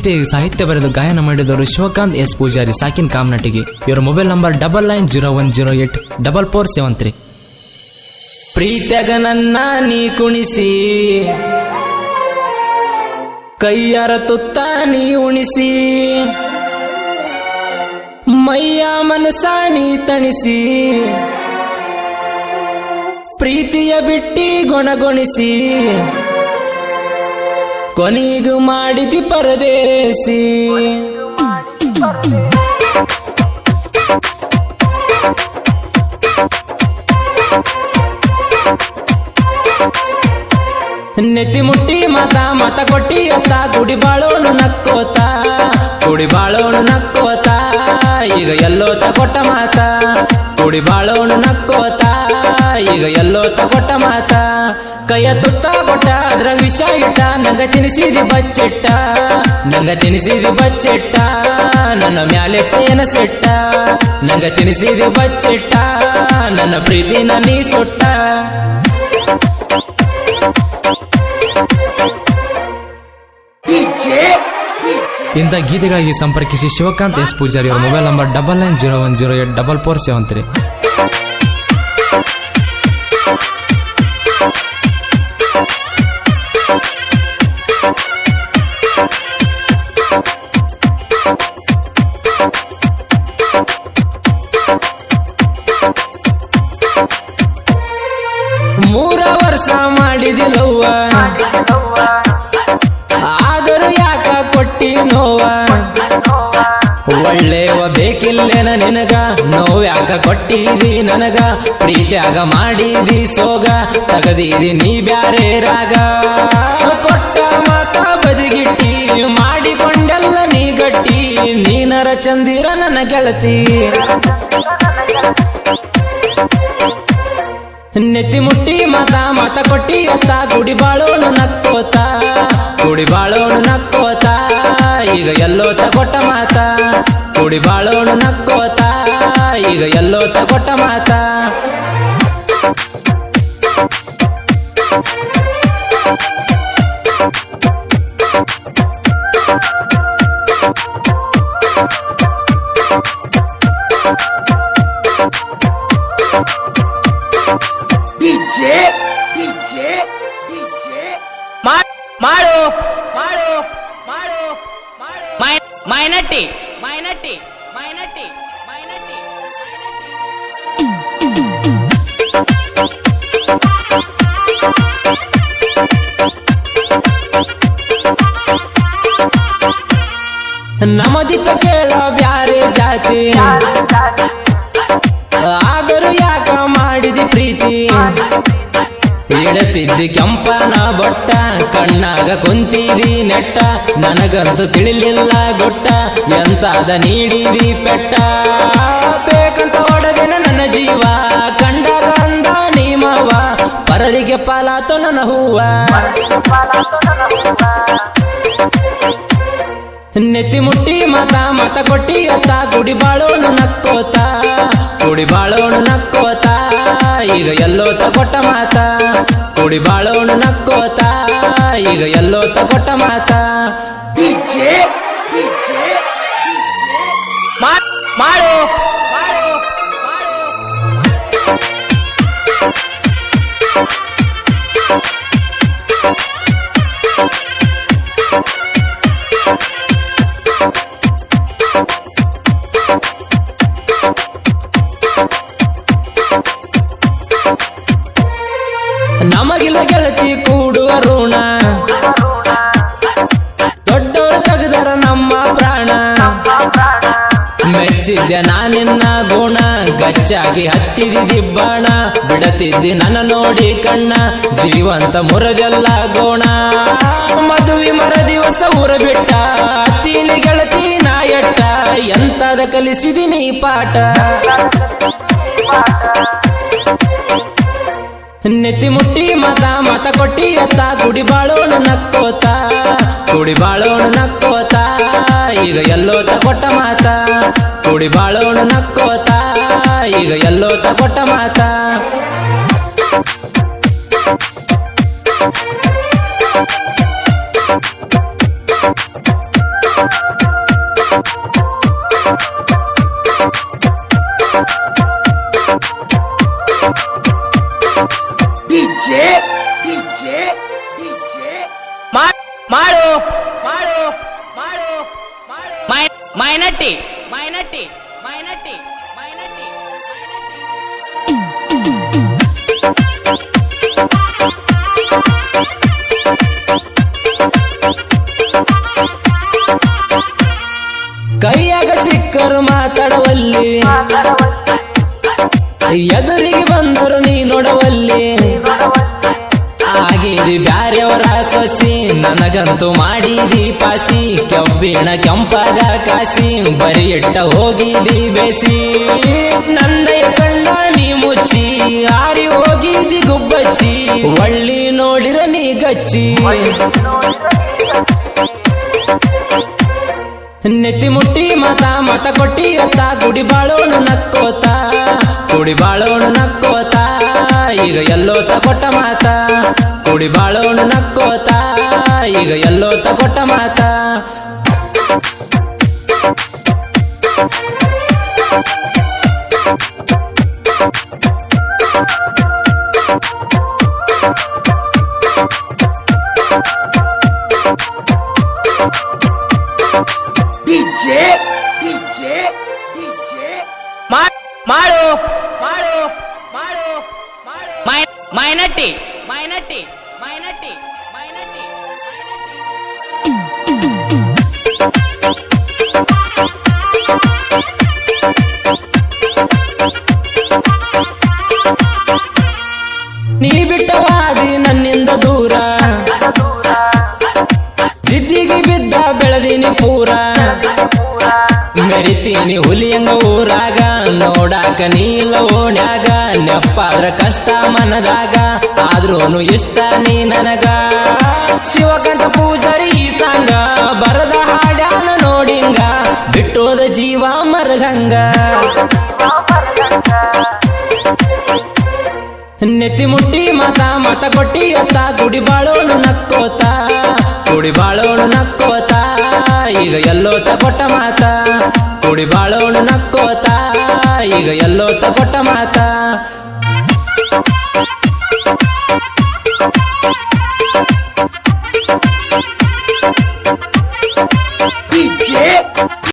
ಗೀತೆ ಸಾಹಿತ್ಯ ಬರೆದು ಗಾಯನ ಮಾಡಿದವರು ಶಿವಕಾಂತ್ ಎಸ್ ಪೂಜಾರಿ ಸಾಕಿನ್ ಕಾಮನಟಿಗೆ. ಇವರ mobile number double nine zero one zero eight double four seven three. ಪ್ರೀತ್ಯಾಗ ನನ್ನ ನೀ ಕುಣಿಸಿ, ಕೈಯರ ತುತ್ತ ನೀ ಉಣಿಸಿ, ಮೈಯ ಮನಸ ನೀ ತಣಿಸಿ, ಪ್ರೀತಿಯ ಬಿಟ್ಟಿ ಗೊಣಗೊಣಿಸಿ ಕೊನೆಗೂ ಮಾಡಿದಿ ಪರದೇಸಿ. ನೆತ್ತಿ ಮುಟ್ಟಿ ಮಾತ ಮಾತ ಗುಡಿ ಬಾಳೋನು ನಕ್ಕೋತ, ಗುಡಿ ಬಾಳೋನು ನಕ್ಕೋತ, ಈಗ ಎಲ್ಲೋತ ಕೊಟ್ಟ ಮಾತ, ಗುಡಿ ಬಾಳೋನು ನಕ್ಕೋತ, ಈಗ ಎಲ್ಲೋತ ಕೊಟ್ಟ ಮಾತ. ಕೈಯ ತುತ್ತ ಕೊಟ್ಟ ಅದ್ರ ವಿಷ ಇಟ್ಟ ನಂಗ ತಿನಿಸಿದಿ ಬಚ್ಚಿಟ್ಟ ನಂಗ ತಿನಿಸಿದಿ ಬಚ್ಚಿಟ್ಟ ನನ್ನ ಮ್ಯಾಲೆ ತೇನ ಸಿಟ್ಟ ನಂಗ ತಿನಿಸಿದಿ ಬಚ್ಚಿಟ್ಟ ನನ್ನ ಪ್ರೀತಿನ ನೀ ಸುಟ್ಟ. ಇಂಥ ಗೀತೆಗಳಿಗೆ ಸಂಪರ್ಕಿಸಿ ಶಿವಕಾಂತ್ ಎಸ್ ಪೂಜಾರಿ ಅವರ mobile number double nine zero one zero eight double four seven three ನೋವ? ಒಳ್ಳೆವ ಬೇಕಿಲ್ಲೇನ ನಿನಗ? ನೋವ್ ಯಾಕ ಕೊಟ್ಟಿದಿ ನನಗ? ಪ್ರೀತ್ಯಾಗ ಮಾಡಿದಿ ಸೋಗ? ತಗದಿದಿ ನೀ ಬ್ಯಾರೆ ರಾಗ? ಕೊಟ್ಟ ಮಾತ ಬದಿಗಿಟ್ಟಿ, ಮಾಡಿಕೊಂಡೆಲ್ಲ ನೀ ಗಟ್ಟಿ. ನೀನರ ಚಂದಿರ ನನ್ನ ಗೆಳತಿ. ನೆತ್ತಿ ಮುಟ್ಟಿ ಮಾತ ಮಾತ ಕೊಟ್ಟಿ ಅತ್ತ. ಗುಡಿ ಬಾಳೋನು ನಕ್ಕೋತ. ಗುಡಿ ಬಾಳೋನು ನಕ್ಕೋತ. ಈಗ ಎಲ್ಲೋತ ಕೊಟ್ಟ ಮಾತ ಗುಡಿ ಬಾಳೋನು ನಕ್ಕೋತ ಈಗ ಎಲ್ಲೋತ ಕೊಟ್ಟ ಮಾತ DJ, DJ, DJ. ಮಾಡು ಮಾಡು ಮಾಡು ಮಾಡು ಮೈ- ಮೈನಟ್ಟಿ ಮೈನಟ್ಟಿ ಮೈನಟ್ಟಿ ಮೈನಟ್ಟಿ ಮೈನಟ್ಟಿ ನಮದಿತ ಕೇಳ ಇಡತಿದ್ದಿ ಕೆಂಪನ ಬೊಟ್ಟ, ಕಣ್ಣಾಗ ಕುಂತೀರಿ ನೆಟ್ಟ, ನನಗಂತೂ ತಿಳಿಲಿಲ್ಲ ಗೊಟ್ಟ, ಎಂತಾದ ನೀಡಿದಿ ಪೆಟ್ಟ. ಬೇಕಂತ ಒಡದಿನ ನನ್ನ ಜೀವ, ಕಂಡಾಗ ಅಂದ ನೀಮವ ಪರರಿಗೆ ಪಾಲಾತು ನನ್ನ ಹೂವ. ನೆತ್ತಿ ಮುಟ್ಟಿ ಮತ ಮತ ಕೊಟ್ಟಿ ಅತ್ತ, ಗುಡಿ ಬಾಳೋನು ನಕ್ಕೋತ ಬಾಳೋನು ನಕ್ಕೋತ, ಈಗ ಎಲ್ಲೋತ ಕೊಟ್ಟ ಮಾತ. ಗುಡಿ ಬಾಳೋನು ನಕ್ಕೋತ ಈಗ ಎಲ್ಲೋತ ಕೊಟ್ಟ ಮಾತ DJ, DJ, DJ. ಮಾ- ಮಾಡು ಮಾಡು ನಮಗಿಲ್ಲ ಗೆಳತಿ ಕೂಡುವ ಋಣ. ದೊಡ್ಡವರು ತೆಗೆದರ ನಮ್ಮ ಪ್ರಾಣ. ಮೆಚ್ಚಿದ್ದೆ ನಾನಿನ್ನ ಗುಣ. ಗಚ್ಚಾಗಿ ಹತ್ತಿದಿ ದಿಬ್ಬಾಣ. ಬಿಡತಿದ್ದಿ ನನ್ನ ನೋಡಿ ಕಣ್ಣ. ಜೀವಂತ ಮುರದೆಲ್ಲ ಗೋಣ. ಮದುವೆ ಮರ ದಿವಸ ಊರ ಬಿಟ್ಟ. ತೀನಿ ಗೆಳತಿ ನಾಯಟ್ಟ ಎಂತದ ಕಲಿಸಿದಿನಿ ಪಾಠ. ನೆತ್ತಿ ಮುಟ್ಟಿ ಮತ ಮತ ಕೊಟ್ಟಿ ಅತ್ತ, ಗುಡಿ ಬಾಳೋಣ ನಕ್ಕೋತ, ಗುಡಿ ಬಾಳೋಣ ನಕ್ಕೋತ, ಈಗ ಎಲ್ಲೋತ ಕೊಟ್ಟ ಮಾತ, ಗುಡಿ ಬಾಳೋಣ ನಕ್ಕೋತ, ಈಗ ಎಲ್ಲೋತ ಕೊಟ್ಟ ಮಾತ. DJ, DJ, DJ, ಮಾಡು ಮಾಡು ಮಾಡು ಮೈನಟ್ಟಿ ಮೈನಟ್ಟಿ ಮೈನಟ್ಟಿ ಮೈನಟ್ಟಿ ಕೈಯಾಗ ಸಿಕ್ಕರು ಮಾತಾಡವಲ್ಲಿ. ಎದುರಿಗೆ ಬಂದರು ನೀ ನೋಡವಲ್ಲಿ. ಆಗಿರಿ ಬ್ಯಾರೆಯವರ ಸೊಸಿ, ನನಗಂತೂ ಮಾಡಿ ದೀಪಾಸಿ ಕೆಬ್ಬಿಣ ಕೆಂಪಾಗ ಕಾಸಿ ಬರಿ ಇಟ್ಟ ಹೋಗಿದಿ ಬೇಸಿ. ನಂದೆಯ ಕಣ್ಣ ನೀ ಮುಚ್ಚಿ, ಆರಿ ಹೋಗಿದಿ ಗುಬ್ಬಚ್ಚಿ ಒಳ್ಳಿ ನೋಡಿರ ನೀ ಗಚ್ಚಿ. ನೆತ್ತಿ ಮುಟ್ಟಿ ಮತ ಮತ ಕೊಟ್ಟಿ ಅತ್ತ ಗುಡಿ ಬಾಳೋಣ ನಕ್ಕೋತ. ಗುಡಿ ಬಾಳೋಣ ನಕ್ಕೋತ ಈಗ ಎಲ್ಲೋತ ಕೊಟ್ಟ ಮಾತ. ಗುಡಿ ಬಾಳೋಣ ನಕ್ಕೋತ ಈಗ ಎಲ್ಲೋತ ಕೊಟ್ಟ ಮಾತ. DJ, DJ, DJ, ಮಾ- ಮಾಡು. ಮೈ ಮೈನಟ್ಟಿ ಮೈನಟ್ಟಿ ಮೈನಟ್ಟಿ ಮೈನಟ್ಟಿ ಮೆರಿತೀನಿ ಹುಲಿಯಂಗ ಊರಾಗ, ನೋಡಾಕ ನೀಲ ಓಣ್ಯಾಗ, ನೆಪ್ಪಾದ್ರ ಕಷ್ಟ ಮನದಾಗ, ಆದ್ರೂನು ಇಷ್ಟ ನೀ ನನಗ. ಶಿವಕಂತ ಪೂಜಾರಿ ಈ ಸಾಂಗ, ಬರದ ಹಾಡ್ಯಾನ ನೋಡಿಂಗ, ಬಿಟ್ಟೋದ ಜೀವ ಮರಗಂಗ. ನೆತ್ತಿ ಮುಟ್ಟಿ ಮತ ಮತ ಕೊಟ್ಟಿ ಅತ್ತ, ಗುಡಿ ಬಾಳೋಣ ನಕ್ಕೋತ, ಗುಡಿ ಬಾಳೋಣ ನಕ್ಕೋತ, ಈಗ ಎಲ್ಲೋತ ಕೊಟ್ಟ ಮಾತ. ಗುಡಿ ಬಾಳೋಣ ನಕ್ಕೋತ ಈಗ ಎಲ್ಲೋತ ಕೊಟ್ಟ ಮಾತ.